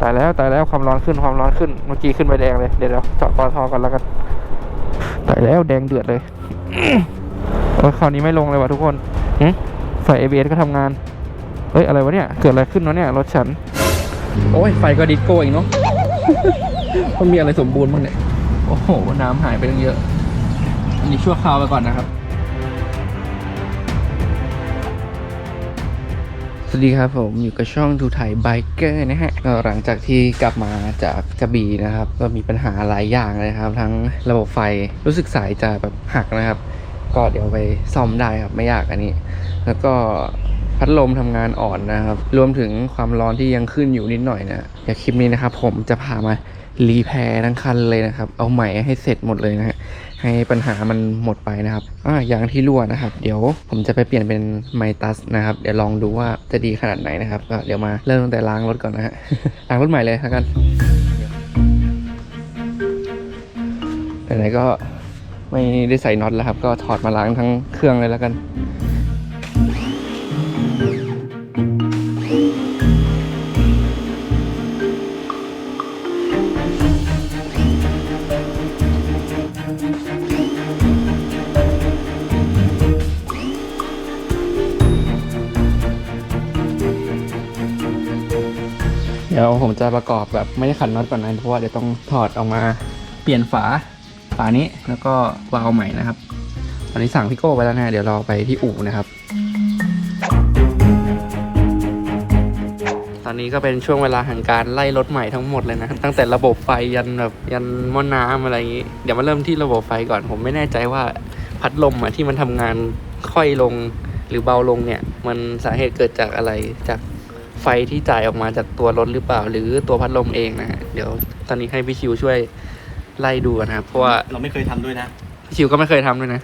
ตายแล้วตายแล้วความร้อนขึ้นความร้อนขึ้นเมื่อกี้ขึ้นไปแดงเลยเดี๋ยวเราเจาะกอทอกันแล้วกันตายแล้วแดงเดือดเลยโอ้ยคราวนี้ไม่ลงเลยว่ะทุกคนหึไฟ ABS ก็ทำงาน เฮ้ย อะไรวะเนี่ย เกิดอะไรขึ้นวะเนี่ย รถฉัน โอ้ย ไฟก็ดิสโก้อีกเนาะ มันมีอะไรสมบูรณ์บ้างเนี่ย โอ้โห น้ำหายไปตั้งเยอะ อันนี้ชั่วคราวไปก่อนนะครับ วัสดีครับผมอยู่กับช่องทูไทยไบเกอร์นะฮะก็หลังจากที่กลับมาจากกระบี่นะครับ ก็มีปัญหาหลายอย่างเลยครับ ทั้งระบบไฟรู้สึกสายจะแบบหักนะครับ ก็เดี๋ยวไปซ่อมได้ครับไม่ยากอันนี้ แล้วก็พัดลมทำงานอ่อนนะครับ รวมถึงความร้อนที่ยังขึ้นอยู่นิดหน่อยนะเดี๋ยวคลิปนี้นะครับผมจะพามา รีแพร์ทั้งคันเลยนะครับ เอาใหม่ให้เสร็จหมดเลยนะฮะให้ปัญหามันหมดไปนะครับอ่ายางที่รั่วนะครับ เดี๋ยวผมจะไปเปลี่ยนเป็นไมตัสนะครับ เดี๋ยวลองดูว่าจะดีขนาดไหนนะครับก็เดี๋ยวมาเริ่มตั้งแต่ล้างรถก่อนนะฮะล้างรถใหม่เลยแล้วกันไหนๆก็ไม่ได้ใส่น็อตแล้วครับ ก็ถอดมาล้างทั้งเครื่องเลยแล้วกัน ดี๋ยวผมจะประกอบแบบไม่ได้ขันน็อตก่อนนะเพราะว่าเดี๋ยวต้องถอดออกมาเปลี่ยนฝาฝานี้แล้วก็วาล์วใหม่นะครับ ตอนนี้สั่งพี่โก้ไปแล้วนะเดี๋ยวเราไปที่อู่นะครับ ตอนนี้ก็เป็นช่วงเวลาแห่งการไล่รถใหม่ทั้งหมดเลยนะตั้งแต่ระบบไฟยันแบบยันหม้อน้ำอะไรอย่างนี้ เดี๋ยวมาเริ่มที่ระบบไฟก่อน ผมไม่แน่ใจว่าพัดลมอะที่มันทำงานค่อยลงหรือเบาลงเนี่ย มันสาเหตุเกิดจากอะไรจาก ไฟที่จ่ายออกมาจากตัวรถหรือเปล่า หรือตัวพัดลมเองนะฮะเดี๋ยวตอนนี้ให้พี่ชิวช่วยไล่ดูนะครับเพราะว่าเราไม่เคยทำด้วยนะ พี่ชิวก็ไม่เคยทำด้วยนะ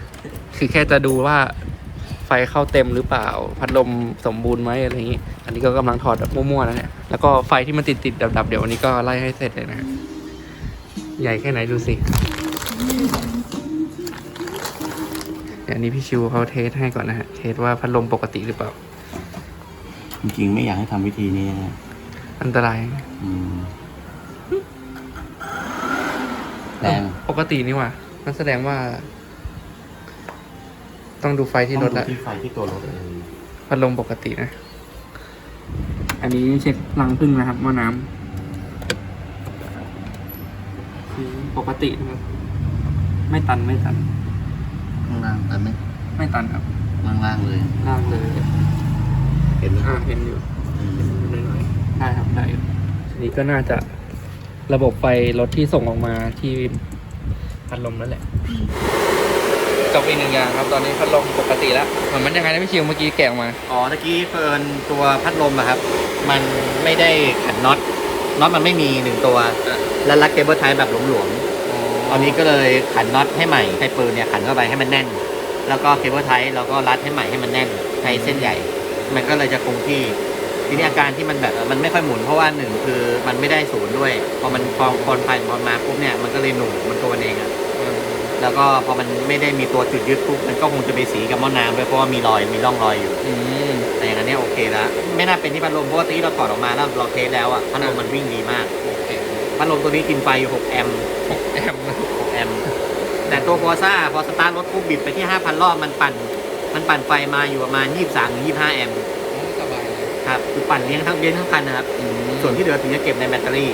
คือแค่จะดูว่าไฟเข้าเต็มหรือเปล่า พัดลมสมบูรณ์ไหมอะไรอย่างนี้ อันนี้ก็กำลังถอดแบบมั่วๆแล้วเนี่ยแล้วก็ไฟที่มันติดติดๆดับๆเดี๋ยววันนี้ก็ไล่ให้เสร็จเลยนะฮะใหญ่แค่ไหนดูสิเดี๋ยวอันนี้พี่ชิวเขาเทสให้ก่อนนะฮะเทสว่าพัดลมปกติหรือเปล่า จริงๆไม่อยากให้ทำวิธีนี้นะอันตรายอืมแรงปกตินี่หว่านั่นแสดงว่า ต้องดูไฟที่รถต้องละดูที่ไฟที่ตัวรถเลยพัดลมปกตินะ อันนี้เช็ครังพึ่งนะครับหม้อน้ำคือปกตินะครับ ไม่ตันไม่ตัน ข้างล่างตันไหมไม่ตันครับล่างล่างๆเลย ล่างเลยเห็นไหมอ่าเห็นอยู่อืมน้อยๆได้ครับได้อยู่อันนี้ก็น่าจะระบบไฟรถที่ส่งออกมาที่พัดลมนั่นแหละกับอีกหนึ่งอย่างครับ ตอนนี้พัดลมปกติแล้วเหมือนมันยังไงนะพี่ชิวเมื่อกี้แกะออกมา อ๋อตะกี้เฟิร์นตัวพัดลมอะครับ มันไม่ได้ขันน็อตน็อตมันไม่มีหนึ่งตัว อะ แล้วรัดเคเบิลไทยแบบหลวมๆตอนนี้ก็เลยขันน็อตให้ใหม่ให้ปืนเนี่ยขันเข้าไปให้มันแน่น แล้วก็เคเบิลไทยเราก็รัดให้ใหม่ให้มันแน่นใช้เส้นใหญ่ มันก็เลยจะคงที่ ทีนี้อาการที่มันแบบมันไม่ค่อยหมุนเพราะว่าหนึ่งคือมันไม่ได้ศูนย์ด้วย พอมันพอพอไฟพอมาปุ๊บเนี่ยมันก็เลยหนุ่มมันตัวมันเองอะแล้วก็พอมันไม่ได้มีตัวจุดยึดปุ๊บมันก็คงจะไปสีกับหม้อน้ำด้วยเพราะว่ามีรอยมีร่องรอยอยู่อืมแต่อย่างนั้นเนี่ยโอเคแล้วไม่น่าเป็นที่พัดลมเพราะว่าที่เราถอดออกมาแล้วเราเทสแล้วอะพัดลมมันวิ่งดีมากโอเคพัดลมตัวนี้กินไฟอยู่6แอมป์แอมนะ6แอมป์แต่ตัวฟอร์ซ่าพอสตาร์ทรถปุ๊บบิดไปที่ 5,000 รอบมันปั่น มันปั่นไฟมาอยู่ประมาณ 23-25 แอมป์สบายเลยครับคือปั่นเลี้ยงทั้งเลี้ยงทั้งคันนะครับ ส่วนที่เหลือถึงจะเก็บในแบตเตอรี่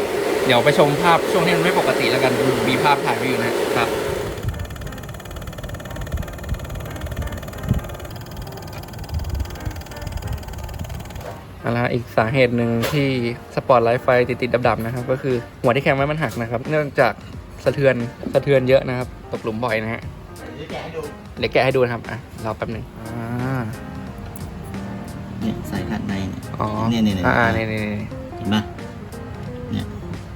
เดี๋ยวไปชมภาพช่วงที่มันไม่ปกติแล้วกันมีภาพถ่ายไว้อยู่นะครับเอาละอีกสาเหตุหนึ่งที่สปอร์ตไลท์ไฟติดๆดับๆนะครับ ก็คือหัวที่แคมไว้มันหักนะครับ เนื่องจากสะเทือนสะเทือนเยอะนะครับ ตกหลุมบ่อยนะฮะ เดี๋ยวแกะให้ดูนะครับอะรอแป๊บหนึ่งอ่าเนี่ยใส่ขาดในเนี่ยอ๋อเนี่ยเนี่ยเนี่ยอ่าๆเนี่ยเนี่ยเนี่ยเห็นปะเนี่ย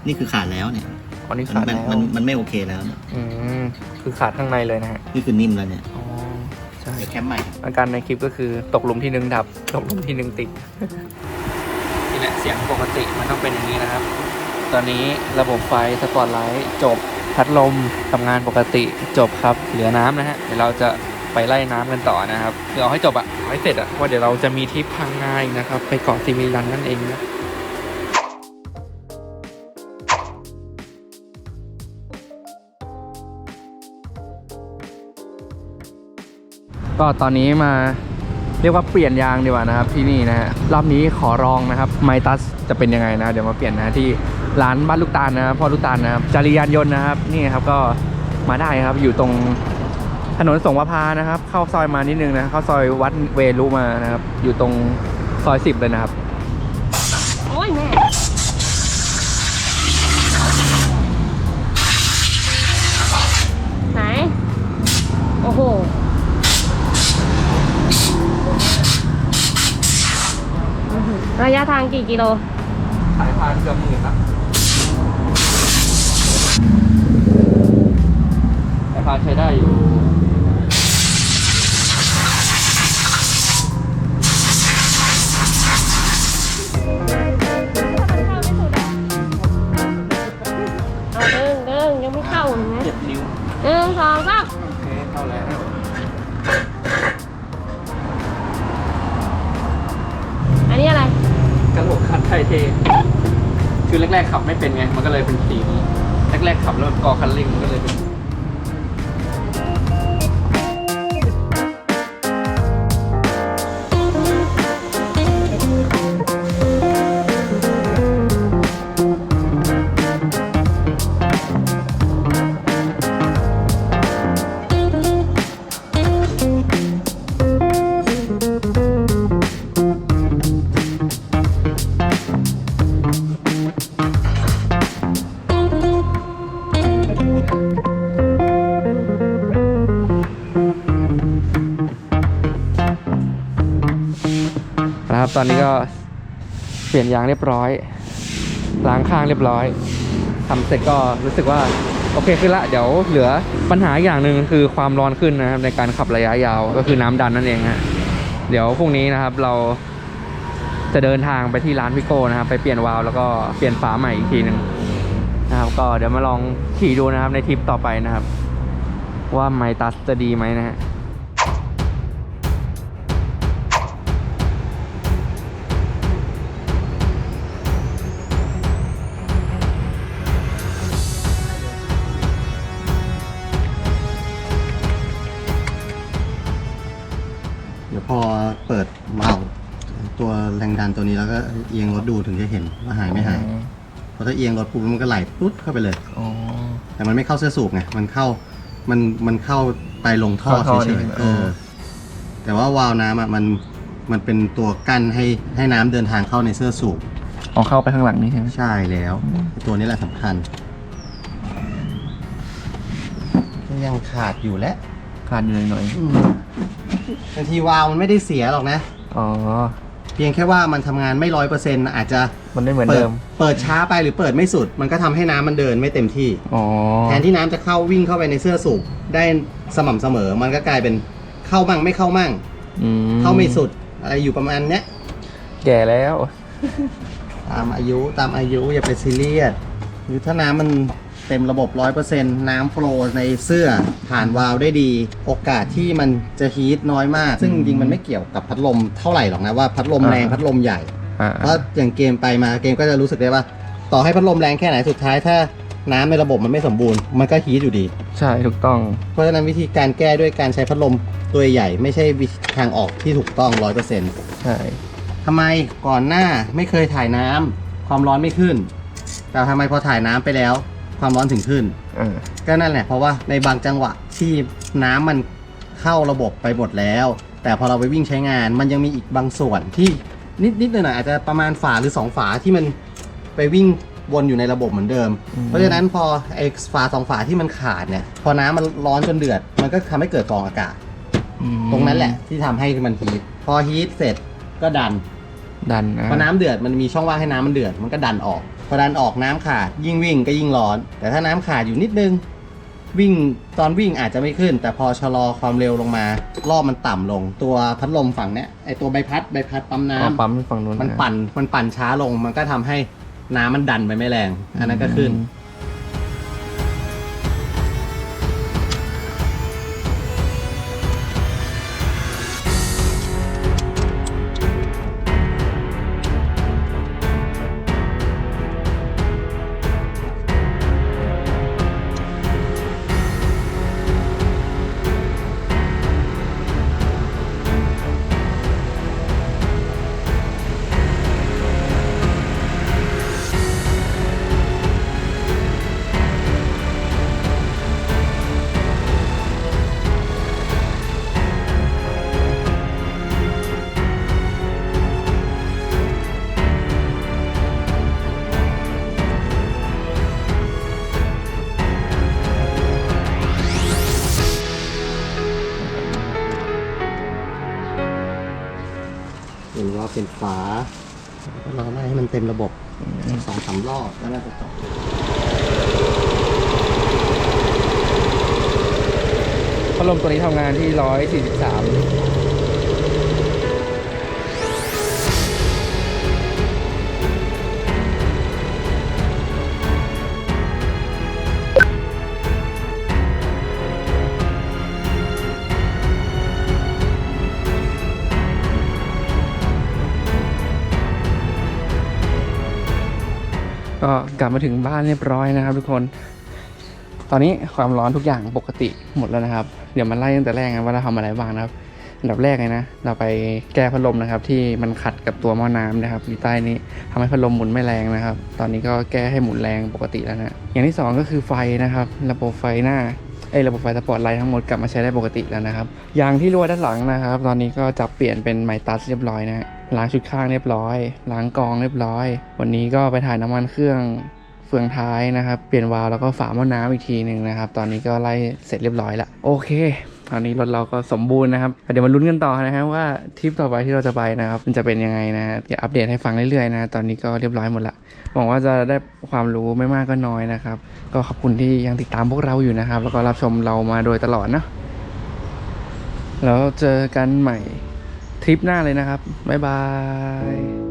นี่คือขาดแล้วเนี่ยอ๋อนี่มัขาดมัแล้วมันมันไม่โอเคแล้วเนี่ยอืมคือขาดข้างในเลยนะฮะนี่คือนิ่มแล้วเนี่ยอ๋อใช่เดี๋ยวแคมใหม่อาการในคลิปก็คือตกหลุมที่หนึ่งดับ ตกหลุมที่หนึ่งติดนี่แหละเสียงปกติมันต้องเป็นอย่างนี้นะครับ ตอนนี้ระบบไฟสปอตไลท์จบ พัดลมทำงานปกติจบครับ เหลือน้ำนะฮะ เดี๋ยวเราจะไปไล่น้ำกันต่อนะครับเรเอาให้จบอะเอาให้เสร็จอะว่าเดี๋ยวเราจะมีทริปพังงาอีกนะครับ ไปเกาะซีมิลันนั่นเองนะก็ตอนนี้มาเรียกว่าเปลี่ยนยางดีกว่านะครับที่นี่นะฮะรอบนี้ขอรองนะครับไมตัสจะเป็นยังไงนะ เดี๋ยวมาเปลี่ยนนะที่ ร้านบ้านลูกตาลนะครับพ่อลูกตาลนะครับจาริยานยนต์นะครับนี่ครับก็มาได้ครับอยู่ตรงถนนสงประพานะครับ เข้าซอยมานิดนึงนะเข้าซอยวัดเวรุมานะครับ อยู่ตรงซอยสิบเลยนะครับโอ้ยแม่ไหนโอ้โหอื้อหือระยะทางกี่กิโลสายพานเกือบหมื่นละ พานใช้ได้อยู่เอาเดิงเดิงยังไม่เข้าเห็นไหมเจ็ดนิ้วหนึ่งสองสามโอเคเข้าแล้วอันนี้อะไรกระโหลกคัดไทยเท คือแรกๆขับไม่เป็นไง มันก็เลยเป็นสีนี้ แรกๆขับแล้วกอคันเร่งมันก็เลยเป็น ตอนนี้ก็เปลี่ยนยางเรียบร้อยล้างข้างเรียบร้อยทำเสร็จก็รู้สึกว่าโอเคขึ้นละเดี๋ยวเหลือปัญหาอย่างหนึ่งคือความร้อนขึ้นนะครับในการขับระยะยาวก็คือน้ำดันนั่นเองฮะเดี๋ยวพรุ่งนี้นะครับเราจะเดินทางไปที่ร้านพิโก้นะครับ ไปเปลี่ยนวาล์วแล้วก็เปลี่ยนฝาใหม่อีกทีหนึ่งนะครับ ก็เดี๋ยวมาลองขี่ดูนะครับในทริปต่อไปนะครับ ว่าไมตัสจะดีไหมนะฮะ ดันตัวนี้แล้วก็เอียงรถดูถึงจะเห็นว่าหายไม่หายเพราะถ้าเอียงรถปุ๊บมันก็ไหลปุ๊บเข้าไปเลยอ๋อแต่มันไม่เข้าเสื้อสูบไงมันเข้ามันมันเข้าไปลงท่อเข้าท่อเฉนี่ยๆเอเอออ แต่ว่าวาล์วน้ำอะมันมันเป็นตัวกั้นให้ให้น้ำเดินทางเข้าในเสื้อสูบอ๋อเข้าไปข้างหลังนี่ใช่ไหม ใช่แล้ว ตัวนี้แหละสำคัญ ยังขาดอยู่แล้วขาดอยู่หน่อยอืมบางทีวาล์วมันไม่ได้เสียหรอกนะ ๆอ๋อ เพียงแค่ว่ามันทำงานไม่ร้อยเปอร์เซ็นต์อาจจะมันไม่เหมือนเปิเดิดมเปิดช้าไปหรือเปิดไม่สุด มันก็ทำให้น้ำมันเดินไม่เต็มที่ อ๋อ แทนที่น้ำจะเข้าวิ่งเข้าไปในเสื้อสูบได้สม่ำเสมอ มันก็กลายเป็นเข้ามั่งไม่เข้ามั่ง อืเข้าไม่สุดอะไรอยู่ประมาณเนี้ยแก่แล้ว ตามอายุตามอายุอย่าไปซีเรียสหรือถ้าน้ำมัน เต็มระบบร้อยเปอร์เซ็นต์น้ำโฟลว์ในเสื้อผ่านวาล์วได้ดี โอกาสที่มันจะฮีทน้อยมาก ซึ่งจริงๆมันไม่เกี่ยวกับพัดลมเท่าไหร่หรอกนะว่าพัดลมอ่าแรงพัดลมใหญ่อ่าเพราะอย่างเกมไปมาเกมก็จะรู้สึกได้ว่า ต่อให้พัดลมแรงแค่ไหนสุดท้ายถ้าน้ำในระบบมันไม่สมบูรณ์มันก็ฮีทอยู่ดี ใช่ถูกต้อง เพราะฉะนั้นวิธีการแก้ด้วยการใช้พัดลมตัวใหญ่ไม่ใช่วิธีทางออกที่ถูกต้องร้อยเปอร์เซ็นต์ใช่ทำไมก่อนหน้าไม่เคยถ่ายน้ำความร้อนไม่ขึ้น แต่ทำไมพอถ่ายน้ำไปแล้ว ความร้อนถึงขึ้น อ่า ก็นั่นแหละเพราะว่าในบางจังหวะที่น้ำมันเข้าระบบไปหมดแล้ว แต่พอเราไปวิ่งใช้งาน มันยังมีอีกบางส่วนที่นิดนิดหน่อยๆอาจจะประมาณฝาหรือสองฝาที่มันไปวิ่งวนอยู่ในระบบเหมือนเดิมเพราะฉะนั้นพอไอ้ฝาสองฝาที่มันขาดเนี่ยพอน้ำมันร้อนจนเดือด มันก็ทำให้เกิดฟองอากาศ อืมตรงนั้นแหละที่ทำให้มันฮีทพอฮีทเสร็จก็ดันดันนะพอน้ำเดือดมันมีช่องว่างให้น้ำมันเดือดมันก็ดันออก พอดันออกน้ำขาดยิ่งวิ่งก็ยิ่งร้อน แต่ถ้าน้ำขาดอยู่นิดนึง วิ่งตอนวิ่งอาจจะไม่ขึ้น แต่พอชะลอความเร็วลงมา รอบมันต่ำลง ตัวพัดลมฝั่งเนี้ยไอตัวใบพัดใบพัดปั๊มน้ำอ๋อปั๊มฝั่งนู้นมันปั่นมันปั่นช้าลงมันก็ทำให้น้ำมันดันไปไม่แรง อันนั้นก็ขึ้นอืมเป็น เราไล่ให้มันเต็มระบบสองสามรอบแล้วน่าจะจบพัดลมตัวนี้ทำงานที่ร้อยสี่สิบสาม ก็กลับมาถึงบ้านเรียบร้อยนะครับ ทุกคน ตอนนี้ความร้อนทุกอย่างปกติหมดแล้วนะครับ เดี๋ยวมาไล่ตั้งแต่แรกนะว่าเราทำอะไรบ้างนะครับอันดับแรกเลยนะ เราไปแก้พัดลมนะครับ ที่มันขัดกับตัวหม้อน้ำนะครับอยู่ใต้นี้ทำให้พัดลมหมุนไม่แรงนะครับ ตอนนี้ก็แก้ให้หมุนแรงปกติแล้วนะ อย่างที่สองก็คือไฟนะครับ ระบบไฟหน้าไอ้ระบบไฟสปอร์ตไลท์ทั้งหมดกลับมาใช้ได้ปกติแล้วนะครับ ยางที่รั่วด้านหลังนะครับ ตอนนี้ก็จับเปลี่ยนเป็นไมตัสเรียบร้อยนะฮะ ล้างชุดข้างเรียบร้อย ล้างกองเรียบร้อย วันนี้ก็ไปถ่ายน้ำมันเครื่องเฟืองท้ายนะครับ เปลี่ยนวาล์วแล้วก็ฝาหม้อน้ำอีกทีหนึ่งนะครับ ตอนนี้ก็ไล่เสร็จเรียบร้อยละโอเคตอนนี้รถเราก็สมบูรณ์นะครับ เดี๋ยวมาลุ้นกันต่อนะครับว่าทริปต่อไปที่เราจะไปนะครับมันจะเป็นยังไงนะเดี๋ยวอัปเดตให้ฟังเรื่อยๆนะตอนนี้ก็เรียบร้อยหมดละหวังว่าจะได้ความรู้ไม่มากก็น้อยนะครับ ก็ขอบคุณที่ยังติดตามพวกเราอยู่นะครับ แล้วก็รับชมเรามาโดยตลอดนะแล้วเจอกันใหม่ ทริปหน้าเลยนะครับ บ๊ายบาย